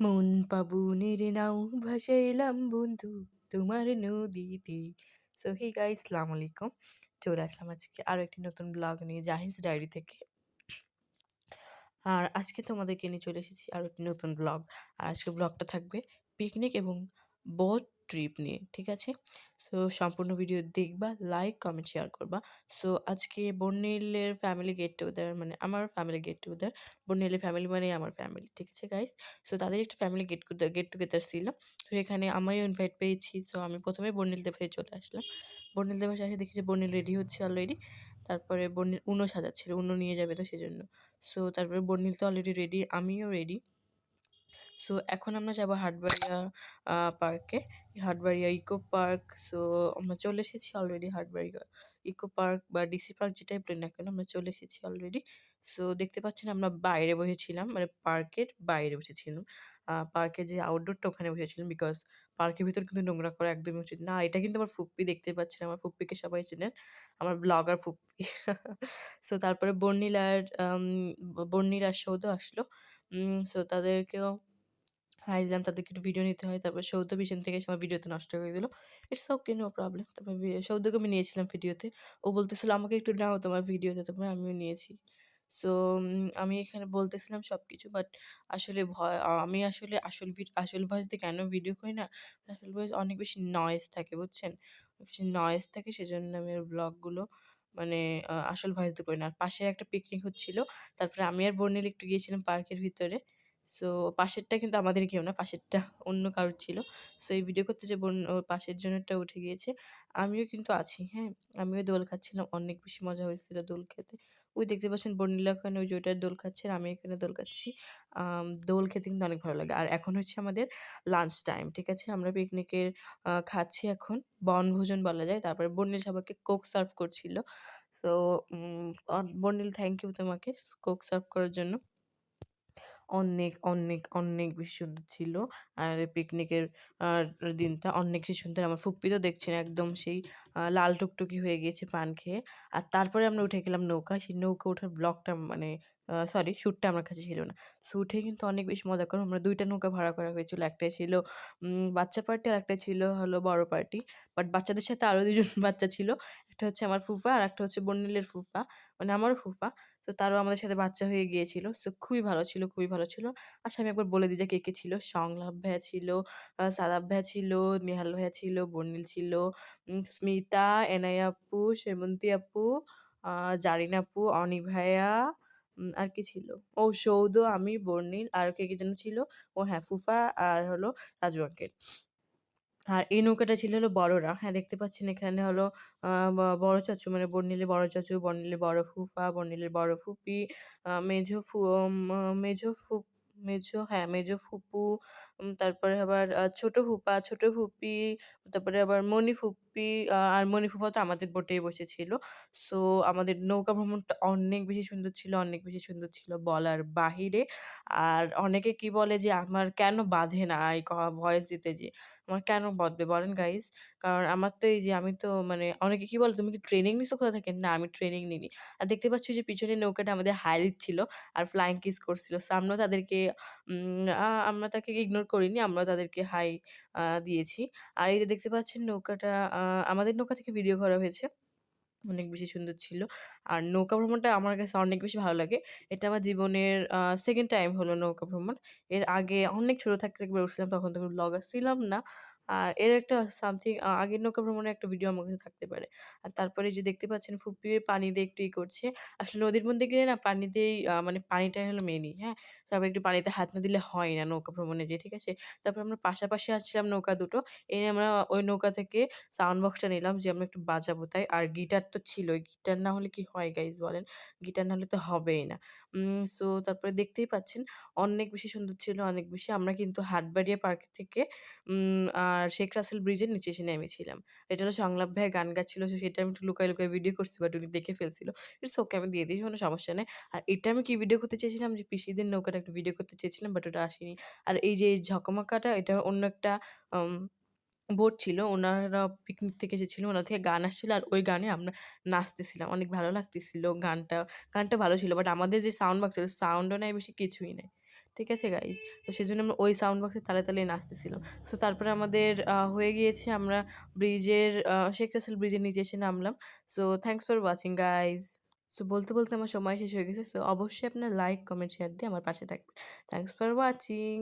মন পাবুনের নাও ভাসাইলাম বন্ধু তোমার নদীতে। সো হে গাইস ইসলাম আলাইকুম। চলে আসলাম আজকে আরও একটি নতুন ব্লগ নিয়ে জাহিজ ডায়েরি থেকে। আর আজকে তোমাদেরকে নিয়ে চলে এসেছি আরও একটি নতুন ব্লগ আর আজকে ব্লগটা থাকবে পিকনিক এবং বোট ট্রিপ নিয়ে, ঠিক আছে? সো সম্পূর্ণ ভিডিও দেখবা লাইক কমেন্ট শেয়ার করবা। সো আজকে বর্নিলের ফ্যামিলি গেট টুগেদার মানে আমার ফ্যামিলি গেট টুগেদার বর্নিলের ফ্যামিলি মানে আমার ফ্যামিলি ঠিক আছে গাইস সো তাদের একটা ফ্যামিলি গেট গেট টুগেদার ছিল। তো এখানে আমিও ইনভাইট পেয়েছি। তো আমি প্রথমে বর্নিল দেবাসে চলে আসলাম। বর্নিল দেবাসে এসে দেখি যে বর্নিল রেডি হচ্ছে অলরেডি তারপরে বর্নিল উনো সাজাচ্ছিল উনো নিয়ে যাবে তো সেজন্য। সো তারপরে বর্নিল তো অলরেডি রেডি আমিও রেডি সো এখন আমরা যাব হাটবাড়িয়া পার্কে হাটবাড়িয়া ইকো পার্ক সো আমরা চলে এসেছি অলরেডি হাটবাড়িয়া ইকো পার্ক বা ডিসি পার্ক যেটাই বলি না কেন, আমরা চলে এসেছি অলরেডি সো দেখতে পাচ্ছেন আমরা বাইরে বসেছিলাম মানে পার্কের বাইরে বসেছিলাম। পার্কের যে আউটডোরটা ওখানে বসেছিলাম বিকজ পার্কের ভিতর কিন্তু নোংরা করা একদমই উচিত না। এটা কিন্তু আমার ফুপ্পি দেখতে পাচ্ছেন, আমার ফুপ্পিকে সবাই চেনেন, আমার ব্লগার ফুপ্পি। সো তারপরে বর্ণিলার বর্ণিলার সৌদ আসলো। সো তাদেরকেও হাই দিলাম তাদেরকে একটু ভিডিও নিতে হয়। তারপর সৌদ পিছন থেকে আমার ভিডিওতে নষ্ট করে দিল। ইটস ওকে নো প্রবলেম তারপর সৌদকে আমি নিয়েছিলাম ভিডিওতে ও বলতেছিল, আমাকে একটু নাও তোমার ভিডিওতে তারপরে আমিও নিয়েছি। সো আমি এখানে বলতেছিলাম সব কিছু বাট আসলে ভয় আমি আসলে আসল আসল ভয়েস দিয়ে কেন ভিডিও করি না? আসল ভয়েস অনেক বেশি নয়েজ থাকে, বুঝছেন? বেশি নয়েজ থাকে, সেজন্য আমি ব্লগগুলো মানে আসল ভয়েস দিয়ে করি না। আর পাশে একটা পিকনিক হচ্ছিল, তারপরে আমি আর বর্ণিল একটু গিয়েছিলাম পার্কের ভিতরে। সো পাশেরটা কিন্তু আমাদের কেউ না, পাশেরটা অন্য কারোর ছিল। সো এই ভিডিও করতে যে বোন পাশের জনেরটা উঠে গিয়েছে। আমিও কিন্তু আছি হ্যাঁ? আমিও দোল খাচ্ছিলাম, অনেক বেশি মজা হয়েছিল দোল খেতে। ওই দেখতে পাচ্ছেন বর্ণিলা ওখানে, ওই জয়টার দোল খাচ্ছে আর আমি এখানে দোল খাচ্ছি। দোল খেতে কিন্তু অনেক ভালো লাগে। আর এখন হচ্ছে আমাদের লাঞ্চ টাইম ঠিক আছে? আমরা পিকনিকের খাচ্ছি এখন বনভোজন বলা যায়। তারপরে বর্ণিল সবাইকে কোক সার্ভ করছিল। তো বর্ণিল থ্যাংক ইউ তোমাকে কোক সার্ভ করার জন্য। অনেক, অনেক, অনেক বেশি সুন্দর ছিল। আর পিকনিকের দিনটা অনেক বেশি সুন্দর। আমার ফুপ্পি তো দেখছেন একদম সেই লাল টুকটুকি হয়ে গিয়েছে পান খেয়ে। আর তারপরে আমরা উঠে গেলাম নৌকা সেই নৌকা ওঠার ব্লগটা মানে সরি শ্যুটটা আমার কাছে ছিল না। উঠে কিন্তু অনেক বেশি মজা করলাম। আমরা দুইটা নৌকা ভাড়া করা হয়েছিল। একটাই ছিল বাচ্চা পার্টি আর একটা ছিল হলো বড় পার্টি। বাট বাচ্চাদের সাথে আরও দুজন বাচ্চা ছিল। একটা হচ্ছে আমার ফুফা আর একটা হচ্ছে বন্ডিলের ফুফা। মানে আমারও ফুফা। তো তারও আমাদের সাথে বাচ্চা হয়ে গিয়েছিল। সো খুবই ভালো ছিল, খুবই ভালো ছিল। আর আমি একবার বলে দিই যে কে, কে ছিল। সংলাপ ভাইয়া ছিল, সাদাব ভাইয়া ছিল, নেহাল ভাইয়া ছিল, বর্নিল ছিল, স্মিতা, এনাই আপু, সেমন্তী আপু, জারিন আপু, অনি ভাইয়া আর কি ছিল? ও সৌদ, আমি, বর্ণিল আর কে, কে যেন ছিল? ও হ্যাঁ ফুফা আর হলো রাজু আঙ্কেল। আর এই নৌকাটা ছিল হলো বড়রা। হ্যাঁ, দেখতে পাচ্ছেন এখানে হলো বড় চাচু মানে বর্ণিলে বড় চাচু, বর্ণিলে বড় ফুফা, বর্ণিলের বড় ফুপি, মেঝো ফু মেঝো ফুপ মেঝো হ্যাঁ, মেঝো ফুপু, তারপরে আবার ছোট ফুপা, ছোট ফুপি, তারপরে আবার মণি মনি ফুপ্পি আর মনি তো আমাদের বোটেই বসেছিল। সো আমাদের নৌকা ভ্রমণটা অনেক বেশি সুন্দর ছিল, অনেক বেশি সুন্দর ছিল বলার বাহিরে। আর অনেকে কি বলে যে আমার কেন বাঁধে না এই ভয়েস দিতে যে আমার কেন বাধবে বলেন গাইজ? কারণ আমার তো এই যে আমি তো মানে অনেকে কি বলে, "তুমি কি ট্রেনিং নিছো কোথা থেকে?" না আমি ট্রেনিং নিইনি। আর দেখতে পাচ্ছি যে পিছনে নৌকাটা আমাদের হাই দিচ্ছিল আর ফ্লাইং কিস করছিল। সো আমরাও তাদেরকে আমরা তাকে ইগনোর করিনি। আমরাও তাদেরকে হাই দিয়েছি। আর এই যে দেখতে পাচ্ছেন নৌকাটা আমাদের নৌকা থেকে ভিডিও করা হয়েছে। অনেক বেশি সুন্দর ছিল। আর নৌকা ভ্রমণটা আমার কাছে অনেক বেশি ভালো লাগে। এটা আমার জীবনের সেকেন্ড টাইম হলো নৌকা ভ্রমণ। এর আগে অনেক ছোট থাকতে একবার উঠছিলাম, তখন তো ব্লগার ছিলাম না। আর এর একটা সামথিং আগের নৌকা ভ্রমণের একটা ভিডিও আমার কাছে থাকতে পারে। আর তারপরে যে দেখতে পাচ্ছেন ফুপি পানি দিয়ে একটু ই করছে। আসলে নদীর মধ্যে গেলে না পানিতেই মানে পানিটাই হলো মেইনই, হ্যাঁ? তারপর একটু পানিতে হাত না দিলে হয় না নৌকা ভ্রমণে যেয়ে, ঠিক আছে? তারপর আমরা পাশাপাশি আসছিলাম নৌকা দুটো। এনে আমরা ওই নৌকা থেকে সাউন্ড বক্সটা নিলাম যে আমরা একটু বাজাবো তাই। আর গিটার তো ছিলই। গিটার না হলে কি হয় গাইজ বলেন? গিটার না হলে তো হবেই না। সো তারপরে দেখতেই পাচ্ছেন অনেক বেশি সুন্দর ছিল, অনেক বেশি। আমরা কিন্তু হাটবাড়িয়া পার্ক থেকে আর শেখ রাসেল ব্রিজের নিচে এসে নেমেছিলাম। এটা সংলাপ ভাইয়া গান গাচ্ছিল সেটা আমি একটু লুকায়, লুকায় ভিডিও করছি বাট উনি দেখে ফেলছিল। ইটস ওকে আমি দিয়ে দিয়েছি কোনো সমস্যা নেই। আর এটা আমি কি ভিডিও করতে চেয়েছিলাম যে পিসিদের নৌকাটা একটু ভিডিও করতে চেয়েছিলাম বাট ওটা আসেনি। আর এই যে ঝকমাকাটা এটা অন্য একটা বোট ছিল। ওনারা পিকনিক থেকে এসেছিল। ওনার থেকে গান আসছিল আর ওই গানে আমরা নাচতেছিলাম। অনেক ভালো লাগতেছিল গানটা। গানটা ভালো ছিল। বাট আমাদের যে সাউন্ড বক্স ছিল সাউন্ডও নাই বেশি, কিছুই নাই। ঠিক আছে গাইজ তো সেই জন্য আমরা ওই সাউন্ড বক্সে তালে তালে নাচতেছিলাম সো তারপরে আমাদের হয়ে গিয়েছে আমরা ব্রিজের শেখ রাসেল ব্রিজের নিচে এসে নামলাম so thanks for watching guys so বলতে বলতে আমার সময় শেষ হয়ে গেছে সো অবশ্যই আপনার লাইক কমেন্ট শেয়ার দিয়ে আমার পাশে থাকবেন থ্যাংকস ফর ওয়াচিং